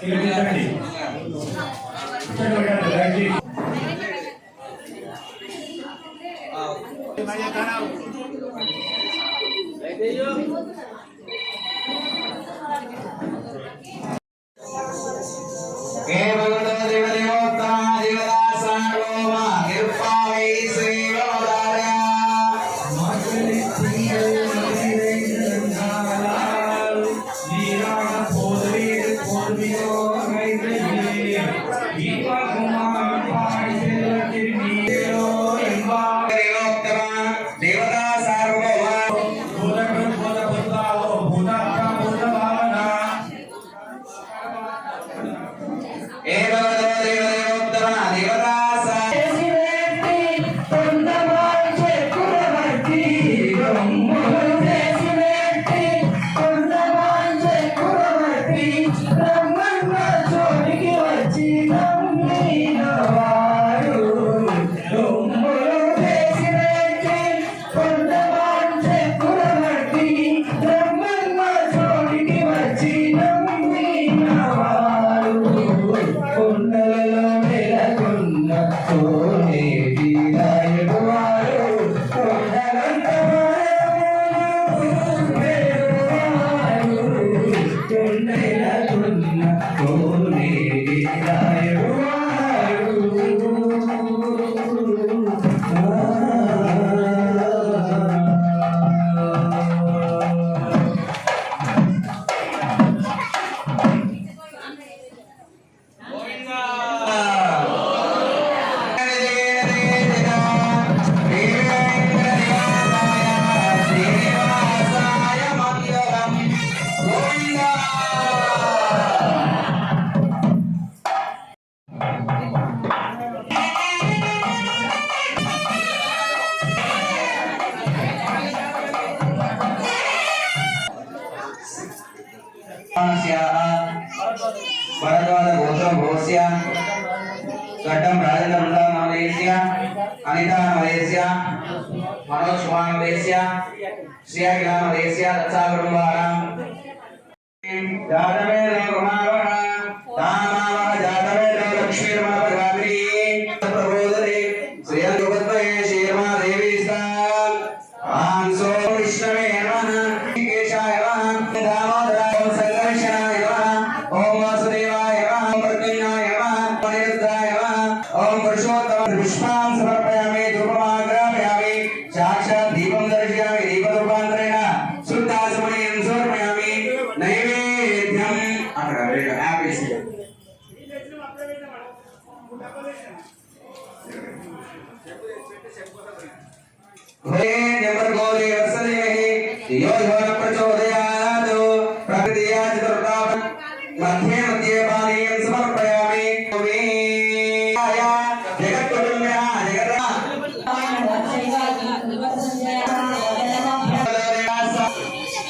పిలిపించండి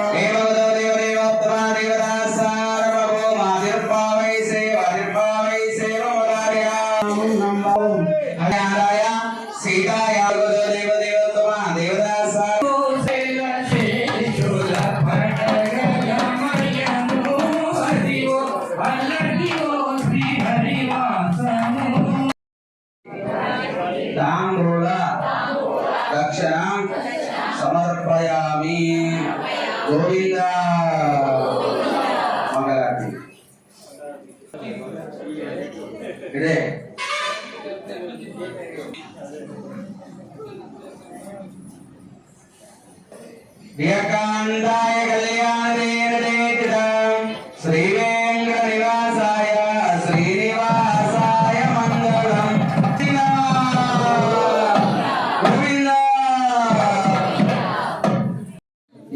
Amen.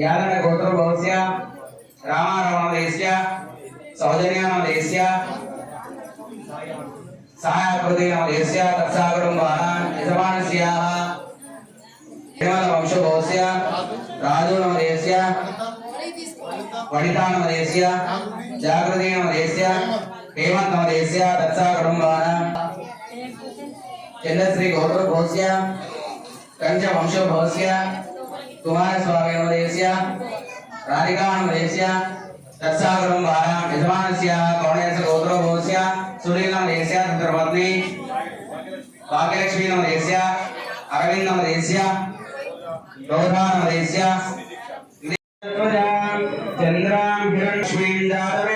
యాదన గోత్ర భవస్య రామారమణేశ్య సౌజన్యామేశ్య సహాయకృతేశ్య తత్సాగరం యజమానస్యాహ కేవల వంశభవస్య రాజునమదేశ్య వనితానమదేశ్య జాగృతేనమదేశ్య हेमन्तमदेशस्य दत्साकुटुम्बानां चन्द्रश्रीगौरवभोस्य कञ्चवंशभोस्य कुमारस्वामिनमदेशस्य राधिकानमदेशस्य दत्साकुटुम्बानां यजमानस्य कौणेश गौरवभोस्य सुनीलमदेशस्य तत्रपत्नी भाग्यलक्ष्मीनमदेशस्य अरविन्दमदेशस्य गौधानमदेशस्य चन्द्रां हिरण्यक्ष्मीं जातवे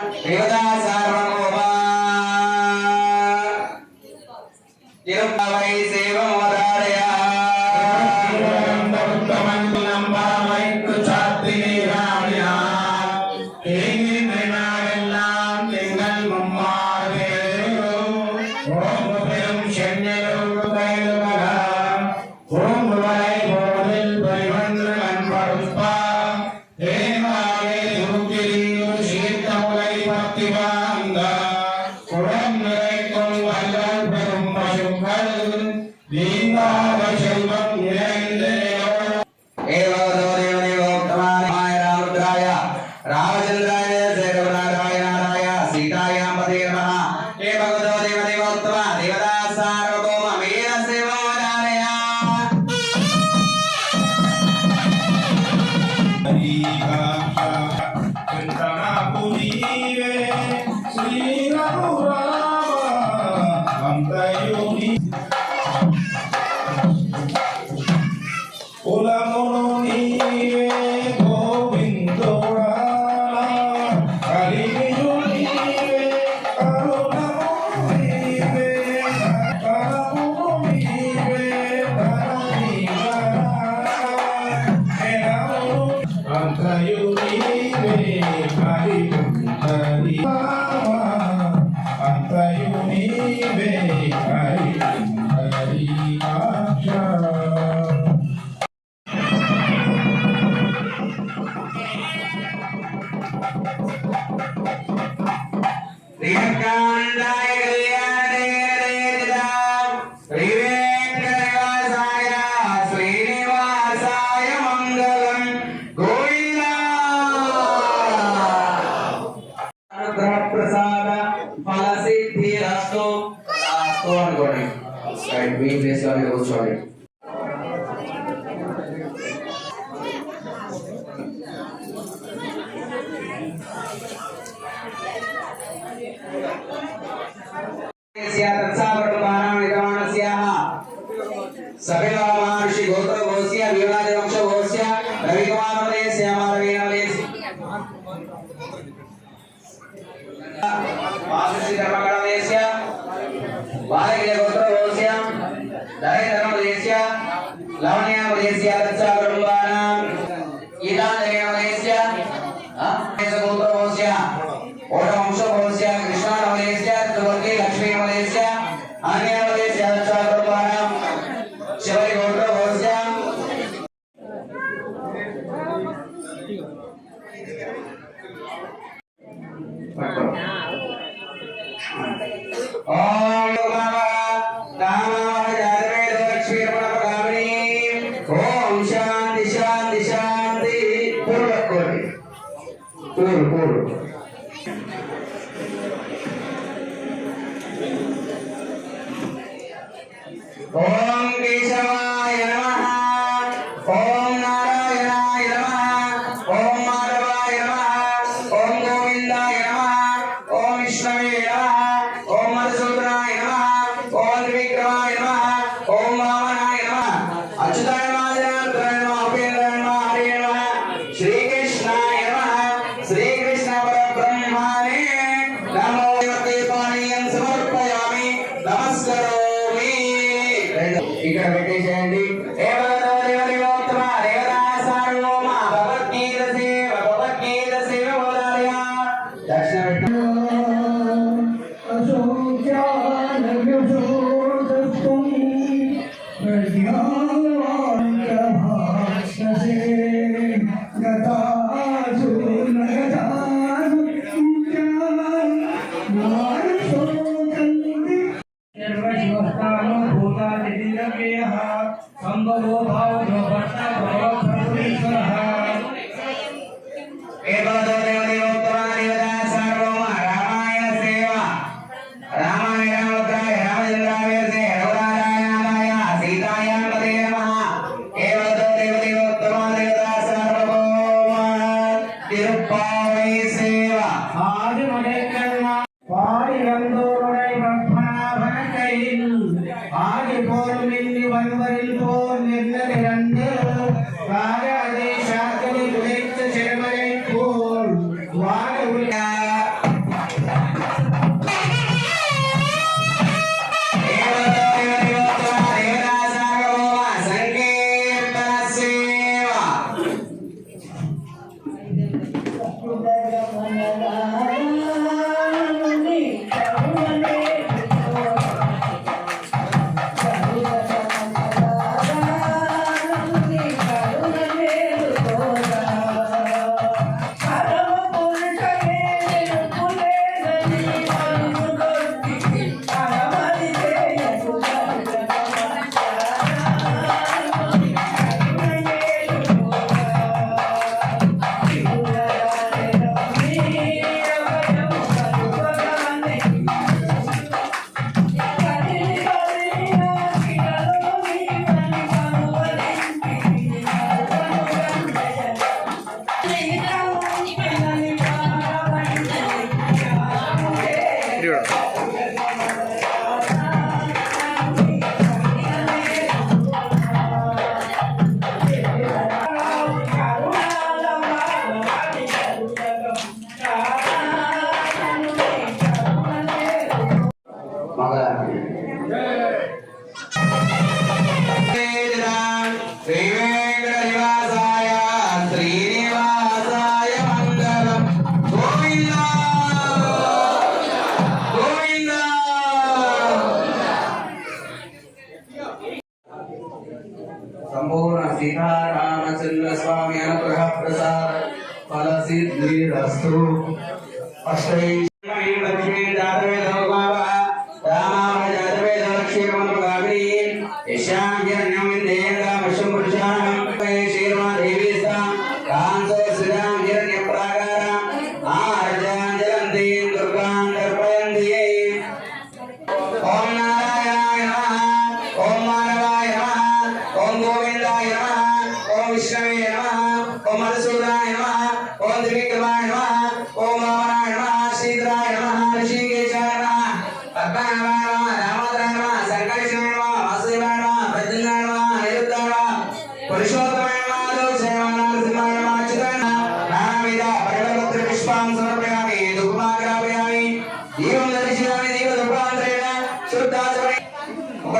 நீங்காத couro, couro. पलासी द्विरास्तु अष्टै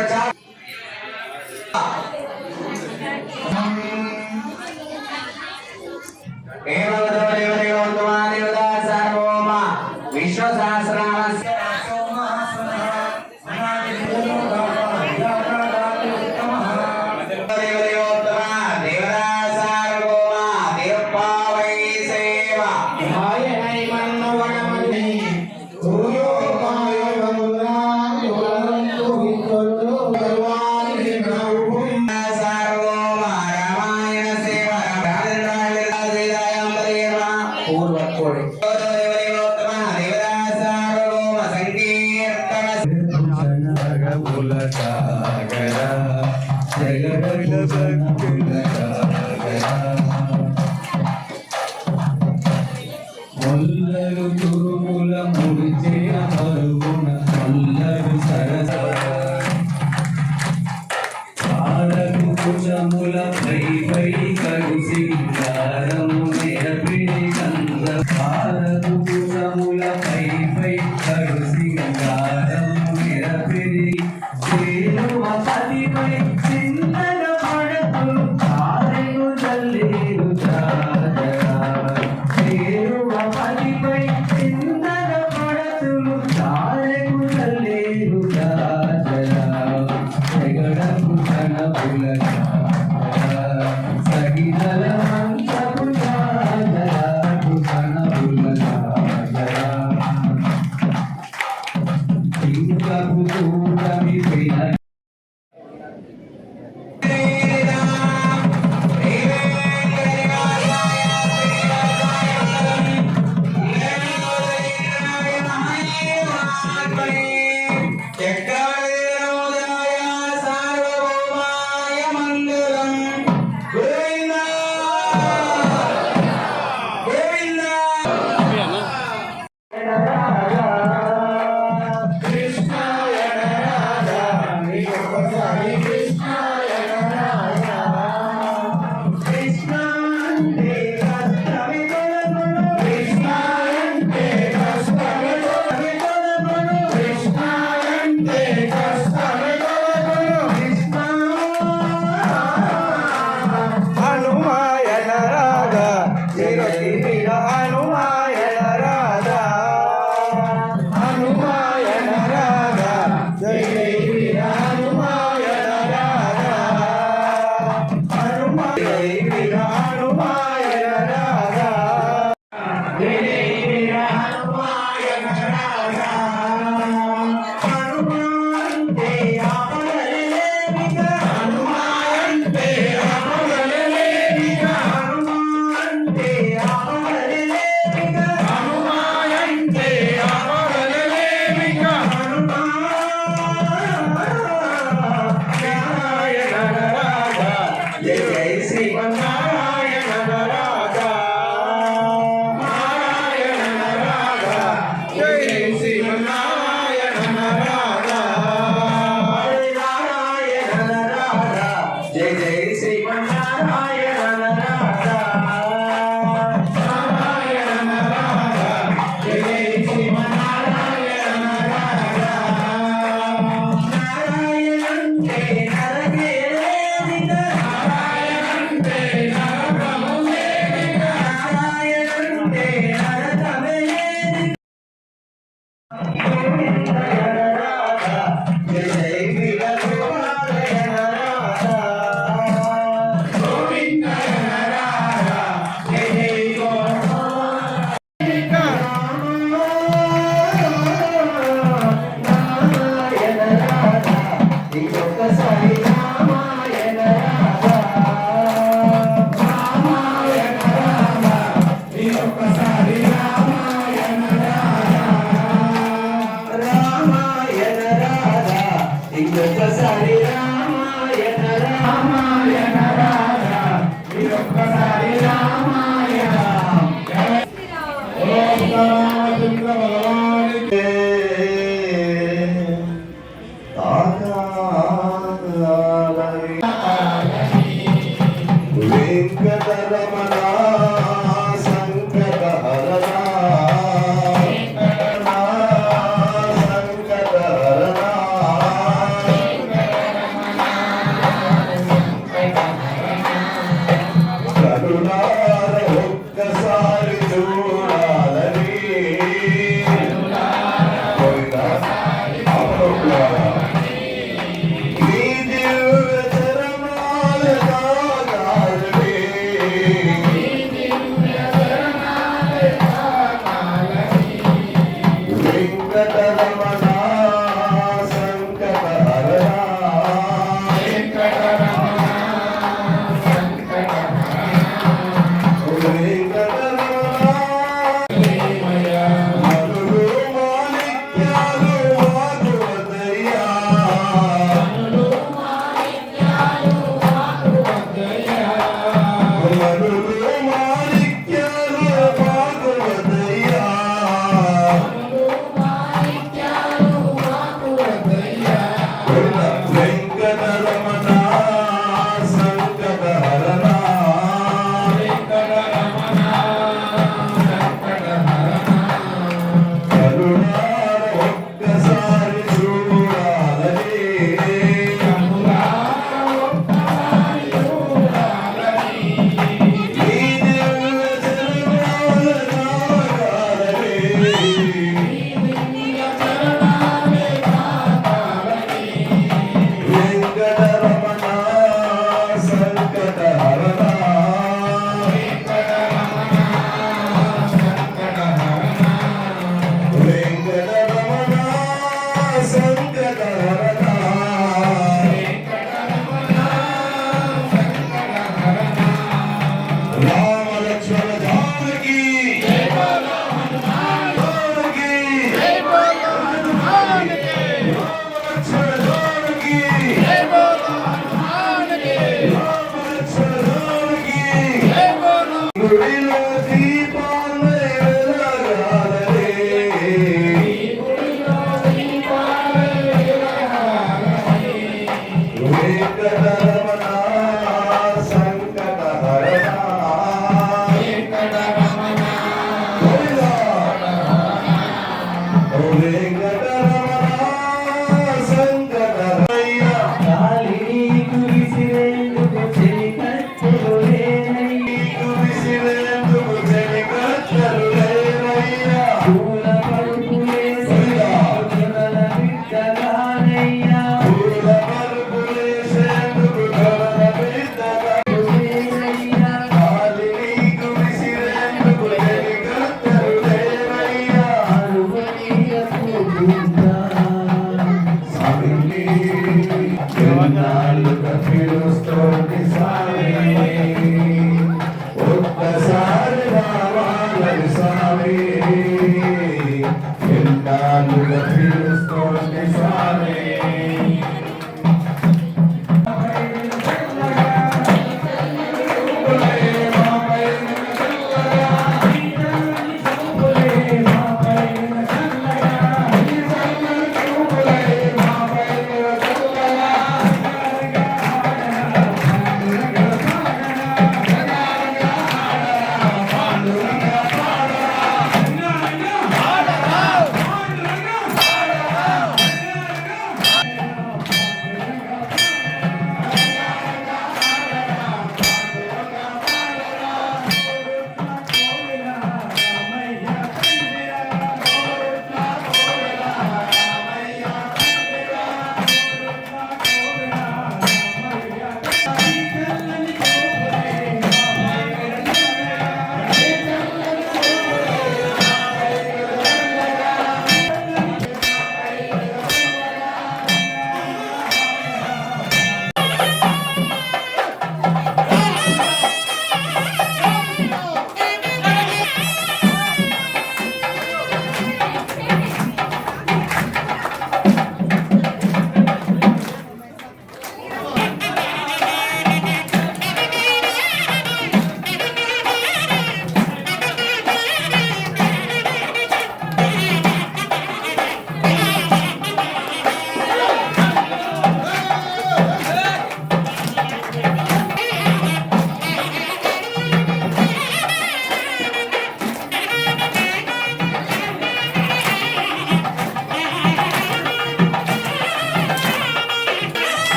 प्रचार మొల్లలు తురుముల ముడిచిన